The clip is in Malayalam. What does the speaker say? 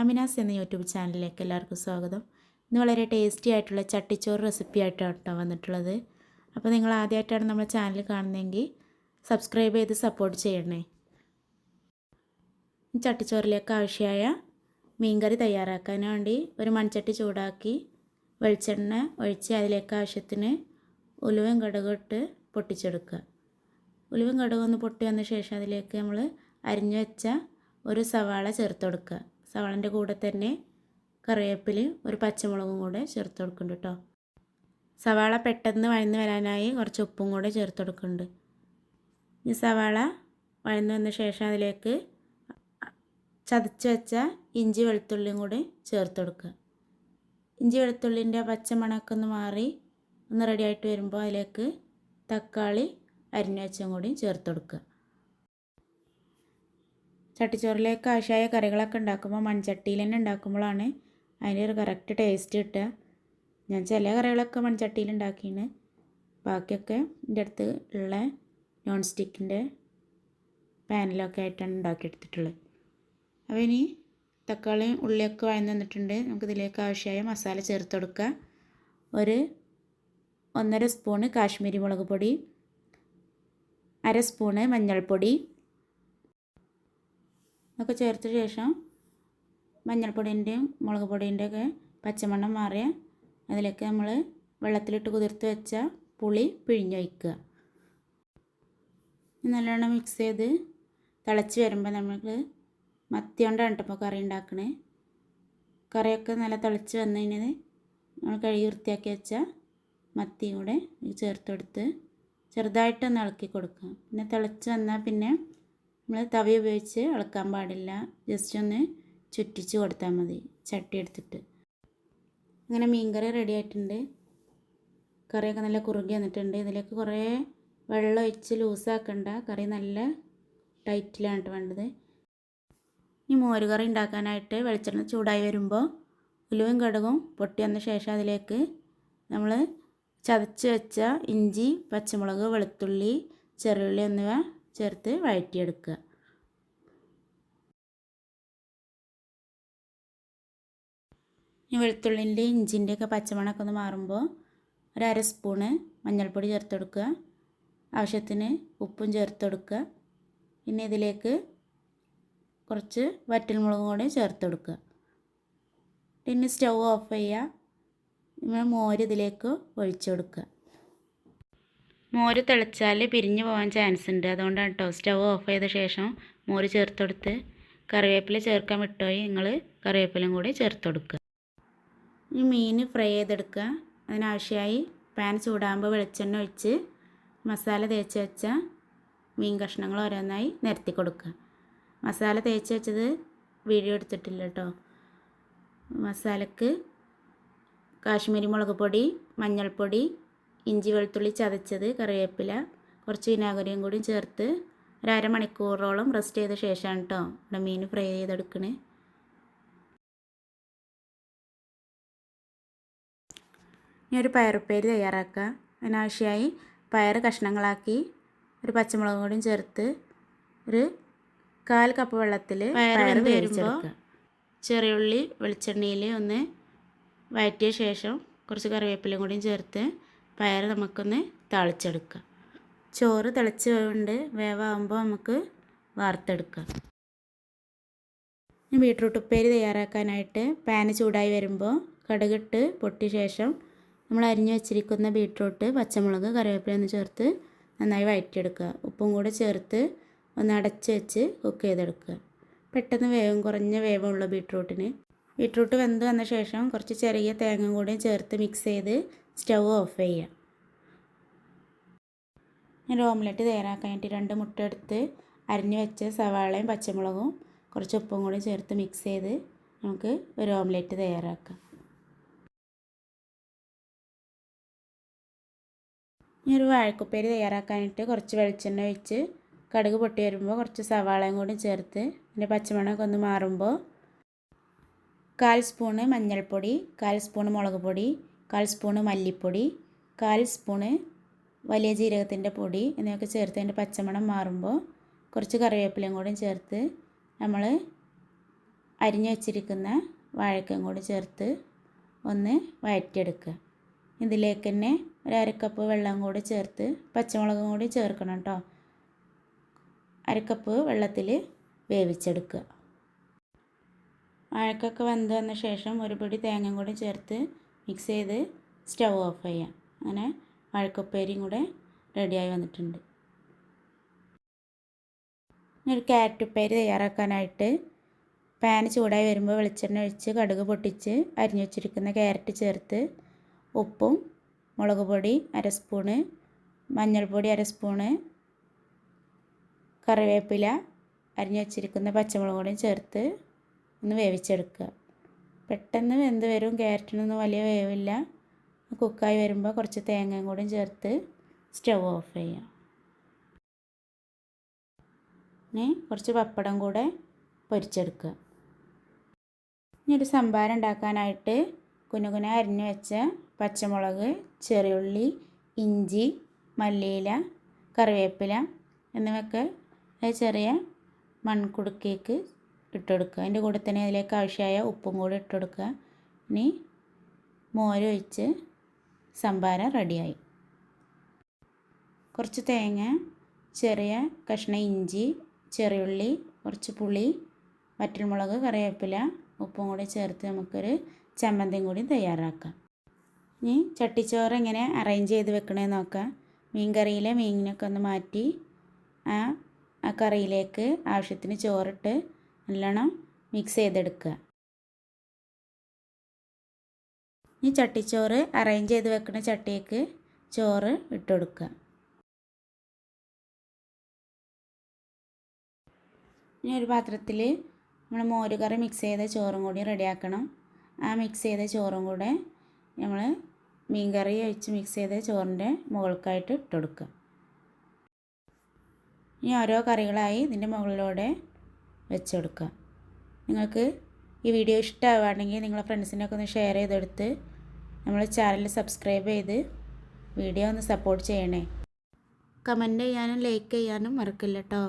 അമിനാസ് എന്ന യൂട്യൂബ് ചാനലിലേക്ക് എല്ലാവർക്കും സ്വാഗതം. ഇന്ന് വളരെ ടേസ്റ്റി ആയിട്ടുള്ള ചട്ടിച്ചോറ് റെസിപ്പി ആയിട്ടാണ് കേട്ടോ വന്നിട്ടുള്ളത്. അപ്പോൾ നിങ്ങൾ ആദ്യമായിട്ടാണ് നമ്മുടെ ചാനൽ കാണുന്നതെങ്കിൽ സബ്സ്ക്രൈബ് ചെയ്ത് സപ്പോർട്ട് ചെയ്യണേ. ചട്ടിച്ചോറിലേക്ക് ആവശ്യമായ മീൻകറി തയ്യാറാക്കാൻ വേണ്ടി ഒരു മൺചട്ടി ചൂടാക്കി വെളിച്ചെണ്ണ ഒഴിച്ച് അതിലേക്ക് ആവശ്യത്തിന് ഉലുവയും കടുകും ഇട്ട് പൊട്ടിച്ചെടുക്കുക. ഉലുവയും കടുകും ഒന്ന് പൊട്ടി വന്ന ശേഷം അതിലേക്ക് നമ്മൾ അരിഞ്ഞു വെച്ച ഒരു സവാള ചേർത്ത് കൊടുക്കുക. സവാളന്റെ കൂടെ തന്നെ കറിവേപ്പിലയും ഒരു പച്ചമുളകും കൂടെ ചേർത്ത് കൊടുക്കുന്നുണ്ട് കേട്ടോ. സവാള പെട്ടെന്ന് വഴന്ന് വരാനായി കുറച്ച് ഉപ്പും കൂടെ ചേർത്ത് കൊടുക്കുന്നുണ്ട്. ഈ സവാള വഴന്ന് വന്ന ശേഷം അതിലേക്ക് ചതച്ച് വെച്ച ഇഞ്ചി വെളുത്തുള്ളിയും കൂടി ചേർത്ത് കൊടുക്കുക. ഇഞ്ചി വെളുത്തുള്ളിന്റെ പച്ചമണമൊക്കെ ഒന്ന് മാറി ഒന്ന് റെഡിയായിട്ട് വരുമ്പോൾ അതിലേക്ക് തക്കാളി അരിഞ്ഞു വെച്ചും കൂടി ചേർത്ത് കൊടുക്കുക. ചട്ടിച്ചോറിലേക്ക് കാശായ കറികളൊക്കെ ഉണ്ടാക്കുമ്പോൾ മൺചട്ടിയിൽ തന്നെ ഉണ്ടാക്കുമ്പോഴാണ് അതിന്റെ ഒരു കറക്റ്റ് ടേസ്റ്റ് കിട്ടുക. ഞാൻ ചില കറികളൊക്കെ മൺചട്ടിയിൽ ഉണ്ടാക്കിയാണ് ബാക്കിയൊക്കെ എന്റെ അടുത്ത് ഉള്ള നോൺ സ്റ്റിക്കിന്റെ പാനിലൊക്കെ ആയിട്ടാണ് ഉണ്ടാക്കിയെടുത്തിട്ടുള്ളത്. അപ്പോൾ ഇനി തക്കാളിയും ഉള്ളിയൊക്കെ വഴന്ന് വന്നിട്ടുണ്ട്. നമുക്കിതിലേക്ക് ആവശ്യമായ മസാല ചേർത്ത് കൊടുക്കുക. ഒരു ഒന്നര സ്പൂണ് കാശ്മീരി മുളക് പൊടി അര സ്പൂണ് മഞ്ഞൾപ്പൊടി ഒക്കെ ചേർത്ത ശേഷം മഞ്ഞൾപ്പൊടിന്റെയും മുളക് പൊടിന്റെയൊക്കെ പച്ചമണ്ണം മാറിയ അതിലേക്ക് നമ്മൾ വെള്ളത്തിലിട്ട് കുതിർത്ത് വെച്ച പുളി പിഴിഞ്ഞൊഴിക്കുക നല്ലോണം മിക്സ് ചെയ്ത് തിളച്ച് വരുമ്പോൾ നമുക്ക് മത്തി കൊണ്ടാണ് കേട്ടപ്പോൾ കറി ഉണ്ടാക്കണേ. കറിയൊക്കെ നല്ല തിളച്ച് വന്നു കഴിഞ്ഞാൽ നമ്മൾ കഴുകി വൃത്തിയാക്കി വെച്ച മത്തിയും കൂടെ ചേർത്ത് കൊടുത്ത് ചെറുതായിട്ടൊന്ന് ഇളക്കി കൊടുക്കുക. പിന്നെ തിളച്ച് വന്നാൽ പിന്നെ നമ്മൾ തവി ഉപയോഗിച്ച് ഇളക്കാൻ പാടില്ല. ജസ്റ്റ് ഒന്ന് ചുറ്റിച്ച് കൊടുത്താൽ മതി. ചട്ടി എടുത്തിട്ട്. അങ്ങനെ മീൻകറി റെഡി ആയിട്ടുണ്ട്. കറിയൊക്കെ നല്ല കുറുകി വന്നിട്ടുണ്ട്. ഇതിലേക്ക് കുറേ വെള്ളം ഒഴിച്ച് ലൂസാക്കണ്ട കറി നല്ല ടൈറ്റിലാണ് വേണ്ടത്. ഇനി മോര് കറി ഉണ്ടാക്കാനായിട്ട് വെളിച്ചെണ്ണ ചൂടായി വരുമ്പോൾ ഉലുവും കടുകും പൊട്ടി വന്ന ശേഷം അതിലേക്ക് നമ്മൾ ചതച്ച് വെച്ച ഇഞ്ചി പച്ചമുളക് വെളുത്തുള്ളി ചെറുള്ളി എന്നിവ ചേർത്ത് വഴറ്റിയെടുക്കുക. വെളുത്തുള്ളിന്റെ ഇഞ്ചിന്റെ ഒക്കെ പച്ചമണമൊക്കെ ഒന്ന് മാറുമ്പോൾ അര സ്പൂണ് മഞ്ഞൾപ്പൊടി ചേർത്ത് കൊടുക്കുക ആവശ്യത്തിന് ഉപ്പും ചേർത്ത് കൊടുക്കുക പിന്നെ ഇതിലേക്ക് കുറച്ച് വറ്റൽമുളകും കൂടി ചേർത്ത് കൊടുക്കുക പിന്നെ സ്റ്റൗ ഓഫ് ചെയ്യുക. നമ്മൾ മോര് ഇതിലേക്ക് ഒഴിച്ചു കൊടുക്കുക മോര് തിളച്ചാൽ പിരിഞ്ഞു പോകാൻ ചാൻസ് ഉണ്ട്. അതുകൊണ്ടാണ് കേട്ടോ സ്റ്റൗ ഓഫ് ചെയ്ത ശേഷം മോര് ചേർത്ത് കൊടുത്ത് കറിവേപ്പില ചേർക്കാൻ വിട്ടുപോയി നിങ്ങൾ കറിവേപ്പിലയും കൂടി ചേർത്ത് കൊടുക്കുക ഈ മീൻ ഫ്രൈ ചെയ്തെടുക്കുക. അതിനാവശ്യമായി പാൻ ചൂടാകുമ്പോൾ വെളിച്ചെണ്ണ ഒഴിച്ച് മസാല തേച്ച് വെച്ച മീൻ കഷ്ണങ്ങൾ ഓരോന്നായി നിരത്തി കൊടുക്കുക. മസാല തേച്ച് വെച്ചത് വീഡിയോ എടുത്തിട്ടില്ല കേട്ടോ. മസാലക്ക് കാശ്മീരി മുളക് പൊടി മഞ്ഞൾപ്പൊടി ഇഞ്ചി വെളുത്തുള്ളി ചതച്ചത് കറിവേപ്പില കുറച്ച് വിനാഗിരിയും കൂടി ചേർത്ത് ഒരു അരമണിക്കൂറോളം റെസ്റ്റ് ചെയ്ത ശേഷമാണ് കേട്ടോ ഇവിടെ മീൻ ഫ്രൈ ചെയ്തെടുക്കണേ. ഇനി ഒരു പയറുപ്പേര് തയ്യാറാക്കുക. അതിനാവശ്യമായി പയർ കഷ്ണങ്ങളാക്കി ഒരു പച്ചമുളകും കൂടിയും ചേർത്ത് ഒരു കാൽ കപ്പ് വെള്ളത്തിൽ പയർ വേവിച്ചെടുക്കുക. ചെറിയുള്ളി വെളിച്ചെണ്ണയിൽ ഒന്ന് വഴറ്റിയ ശേഷം കുറച്ച് കറിവേപ്പിലയും കൂടിയും ചേർത്ത് പയർ നമുക്കൊന്ന് തളിച്ചെടുക്കാം ചോറ് തിളച്ച് കൊണ്ട് വേവാകുമ്പോൾ നമുക്ക് വാർത്തെടുക്കാം ബീട്രൂട്ട് ഉപ്പേരി തയ്യാറാക്കാനായിട്ട് പാന് ചൂടായി വരുമ്പോൾ കടുകിട്ട് പൊട്ടിയ ശേഷം നമ്മൾ അരിഞ്ഞു വെച്ചിരിക്കുന്ന ബീട്രൂട്ട് പച്ചമുളക് കറിവേപ്പില ഒന്ന് ചേർത്ത് നന്നായി വഴറ്റിയെടുക്കുക ഉപ്പും കൂടെ ചേർത്ത് ഒന്ന് അടച്ച് വെച്ച് കുക്ക് ചെയ്തെടുക്കുക. പെട്ടെന്ന് വേഗം കുറഞ്ഞ വേവുള്ള ബീട്രൂട്ടിന്. ബീട്രൂട്ട് വെന്ത് വന്ന ശേഷം കുറച്ച് ചെറിയ തേങ്ങ കൂടി ചേർത്ത് മിക്സ് ചെയ്ത് സ്റ്റവ് ഓഫ് ചെയ്യുക. ഞാൻ ഓംലെറ്റ് തയ്യാറാക്കാനായിട്ട് രണ്ട് മുട്ട എടുത്ത് അരിഞ്ഞു വെച്ച സവാളയും പച്ചമുളകും കുറച്ച് ഉപ്പും കൂടി ചേർത്ത് മിക്സ് ചെയ്ത് നമുക്ക് ഒരു ഓംലെറ്റ് തയ്യാറാക്കാം. ഇനി ഒരു വാഴക്കുപ്പേരി തയ്യാറാക്കാനായിട്ട് കുറച്ച് വെളിച്ചെണ്ണ ഒഴിച്ച് കടുക് പൊട്ടി വരുമ്പോൾ കുറച്ച് സവാളയും കൂടി ചേർത്ത് അതിന്റെ പച്ചമണമൊക്കെ ഒന്ന് മാറുമ്പോൾ കാൽ സ്പൂണ് മഞ്ഞൾപ്പൊടി കാൽ സ്പൂണ് മുളക് പൊടി കാൽ സ്പൂണ് മല്ലിപ്പൊടി കാൽ സ്പൂണ് വലിയ ജീരകത്തിന്റെ പൊടി എന്നിവയൊക്കെ ചേർത്ത് അതിന്റെ പച്ചമണം മാറുമ്പോൾ കുറച്ച് കറിവേപ്പിലയും കൂടി ചേർത്ത് നമ്മൾ അരിഞ്ഞു വച്ചിരിക്കുന്ന വാഴക്കയും കൂടി ചേർത്ത് ഒന്ന് വഴറ്റിയെടുക്കുക. ഇതിലേക്ക് തന്നെ ഒരു അരക്കപ്പ് വെള്ളം കൂടി ചേർത്ത് പച്ചമുളകും കൂടി ചേർക്കണം കേട്ടോ അരക്കപ്പ് വെള്ളത്തിൽ വേവിച്ചെടുക്കുക. വാഴക്കൊക്കെ വെന്ത് വന്ന ശേഷം ഒരു പിടി തേങ്ങയും കൂടി ചേർത്ത് മിക്സ് ചെയ്ത് സ്റ്റവ് ഓഫ് ചെയ്യാം. അങ്ങനെ വാഴക്കുപ്പേരിയും കൂടെ റെഡിയായി വന്നിട്ടുണ്ട്. ഒരു ക്യാരറ്റ് ഉപ്പേരി തയ്യാറാക്കാനായിട്ട് പാൻ ചൂടായി വരുമ്പോൾ വെളിച്ചെണ്ണ ഒഴിച്ച് കടുക് പൊട്ടിച്ച് അരിഞ്ഞു വെച്ചിരിക്കുന്ന ക്യാരറ്റ് ചേർത്ത് ഉപ്പും മുളക് പൊടി അര സ്പൂണ് മഞ്ഞൾപ്പൊടി അര സ്പൂണ് കറിവേപ്പില അരിഞ്ഞു വച്ചിരിക്കുന്ന പച്ചമുളക് പൊടിയും ചേർത്ത് ഒന്ന് വേവിച്ചെടുക്കുക. പെട്ടെന്ന് വെന്ത് വരും. ക്യാരറ്റിനൊന്നും വലിയ വേവില്ല. കുക്കായി വരുമ്പോൾ കുറച്ച് തേങ്ങയും കൂടി ചേർത്ത് സ്റ്റവ് ഓഫ് ചെയ്യാം ഇനി കുറച്ച് പപ്പടം കൂടെ പൊരിച്ചെടുക്കുക. ഇനി ഒരു സംഭാരം ഉണ്ടാക്കാനായിട്ട് കുനുകുന അരിഞ്ഞു വെച്ച പച്ചമുളക് ചെറിയുള്ളി ഇഞ്ചി മല്ലിയില കറിവേപ്പില എന്നിവയൊക്കെ ചെറിയ മൺകുടുക്കേക്ക് ഇട്ടുകൊടുക്കുക. അതിന്റെ കൂടെ തന്നെ അതിലേക്ക് ആവശ്യമായ ഉപ്പും കൂടി ഇട്ടുകൊടുക്കുക. ഇനി മോരൊഴിച്ച് സംഭാരം റെഡിയായി. കുറച്ച് തേങ്ങ ചെറിയ കഷ്ണ ഇഞ്ചി ചെറിയുള്ളി കുറച്ച് പുളി വറ്റൽമുളക് കറിവേപ്പില ഉപ്പും കൂടി ചേർത്ത് നമുക്കൊരു ചമ്മന്തിയും കൂടി തയ്യാറാക്കാം. ഇനി ചട്ടിച്ചോറ് എങ്ങനെ അറേഞ്ച് ചെയ്ത് വെക്കണേ നോക്കാം. മീൻ കറിയിലെ മീനിനൊക്കെ ഒന്ന് മാറ്റി ആ ആ കറിയിലേക്ക് ആവശ്യത്തിന് ചോറിട്ട് നല്ലോണം മിക്സ് ചെയ്തെടുക്കുക. ഈ ചട്ടിച്ചോറ് അറേഞ്ച് ചെയ്ത് വെക്കുന്ന ചട്ടിയേക്ക് ചോറ് ഇട്ട് കൊടുക്കുക ഇനി ഒരു പാത്രത്തിൽ നമ്മൾ മോരുകറി മിക്സ് ചെയ്ത ചോറും കൂടി റെഡിയാക്കണം ആ മിക്സ് ചെയ്ത ചോറും കൂടെ നമ്മൾ മീൻ കറി ഒഴിച്ച് മിക്സ് ചെയ്ത ചോറിന്റെ മുകൾക്കായിട്ട് ഇട്ട് ഇനി ഓരോ കറികളായി ഇതിന്റെ മുകളിലൂടെ വെച്ചെടുക്കുക. നിങ്ങൾക്ക് ഈ വീഡിയോ ഇഷ്ടമാവുകയാണെങ്കിൽ നിങ്ങളെ ഫ്രണ്ട്സിനൊക്കെ ഒന്ന് ഷെയർ ചെയ്തെടുത്ത് നമ്മളെ ചാനൽ സബ്സ്ക്രൈബ് ചെയ്ത് വീഡിയോ ഒന്ന് സപ്പോർട്ട് ചെയ്യണേ. കമന്റ് ചെയ്യാനും ലൈക്ക് ചെയ്യാനും മറക്കില്ല കേട്ടോ.